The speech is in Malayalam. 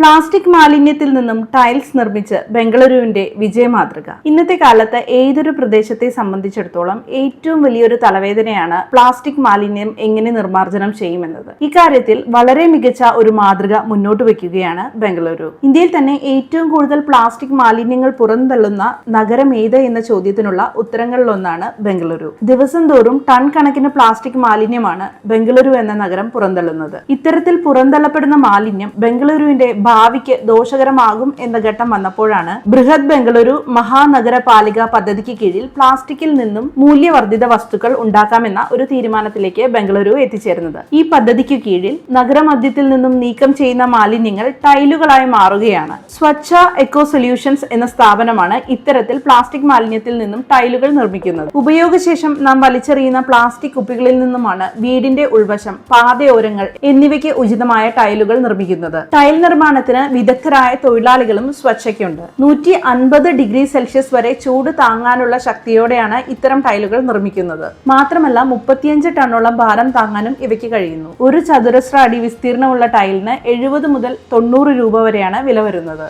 പ്ലാസ്റ്റിക് മാലിന്യത്തിൽ നിന്നും ടൈൽസ് നിർമ്മിച്ച് ബംഗളൂരുവിന്റെ വിജയമാതൃക. ഇന്നത്തെ കാലത്ത് ഏതൊരു പ്രദേശത്തെ സംബന്ധിച്ചിടത്തോളം ഏറ്റവും വലിയൊരു തലവേദനയാണ് പ്ലാസ്റ്റിക് മാലിന്യം എങ്ങനെ നിർമ്മാർജനം ചെയ്യുമെന്നത്. ഇക്കാര്യത്തിൽ വളരെ മികച്ച ഒരു മാതൃക മുന്നോട്ട് വെക്കുകയാണ് ബംഗളൂരു. ഇന്ത്യയിൽ തന്നെ ഏറ്റവും കൂടുതൽ പ്ലാസ്റ്റിക് മാലിന്യങ്ങൾ പുറന്തള്ളുന്ന നഗരം ഏത് എന്ന ചോദ്യത്തിനുള്ള ഉത്തരങ്ങളിലൊന്നാണ് ബംഗളൂരു. ദിവസം തോറും ടൺ കണക്കിന് പ്ലാസ്റ്റിക് മാലിന്യമാണ് ബംഗളൂരു എന്ന നഗരം പുറന്തള്ളുന്നത്. ഇത്തരത്തിൽ പുറന്തള്ളപ്പെടുന്ന മാലിന്യം ബംഗളൂരുവിന്റെ ഭാവിക്ക് ദോഷകരമാകും എന്ന ഘട്ടം വന്നപ്പോഴാണ് ബൃഹത് ബംഗളൂരു മഹാനഗരപാലിക പദ്ധതിക്ക് കീഴിൽ പ്ലാസ്റ്റിക്കിൽ നിന്നും മൂല്യവർദ്ധിത വസ്തുക്കൾ ഉണ്ടാക്കാമെന്ന ഒരു തീരുമാനത്തിലേക്ക് ബംഗളൂരു എത്തിച്ചേരുന്നത് ഈ പദ്ധതിക്ക് കീഴിൽ നഗരമധ്യത്തിൽ നിന്നും നീക്കം ചെയ്യുന്ന മാലിന്യങ്ങൾ ടൈലുകളായി മാറുകയാണ്. സ്വച്ഛ എക്കോ സൊല്യൂഷൻസ് എന്ന സ്ഥാപനമാണ് ഇത്തരത്തിൽ പ്ലാസ്റ്റിക് മാലിന്യത്തിൽ നിന്നും ടൈലുകൾ നിർമ്മിക്കുന്നത്. ഉപയോഗശേഷം നാം വലിച്ചെറിയുന്ന പ്ലാസ്റ്റിക് കുപ്പികളിൽ നിന്നുമാണ് വീടിന്റെ ഉൾവശം പാതയോരങ്ങൾ എന്നിവയ്ക്ക് ഉചിതമായ ടൈലുകൾ നിർമ്മിക്കുന്നത്. ടൈൽ നിർമ്മാണത്തിന് വിദഗ്ധരായ തൊഴിലാളികളും സ്വച്ഛയ്ക്കുണ്ട്. നൂറ്റി അൻപത് ഡിഗ്രി സെൽഷ്യസ് വരെ ചൂട് താങ്ങാനുള്ള ശക്തിയോടെയാണ് ഇത്തരം ടൈലുകൾ നിർമ്മിക്കുന്നത്. മാത്രമല്ല മുപ്പത്തിയഞ്ച് ടണ്ണോളം ഭാരം താങ്ങാനും ഇവയ്ക്ക് കഴിയുന്നു. ഒരു ചതുരശ്ര അടി വിസ്തീർണമുള്ള ടൈലിന് എഴുപത് മുതൽ തൊണ്ണൂറ് രൂപ വരെയാണ് വില വരുന്നത്.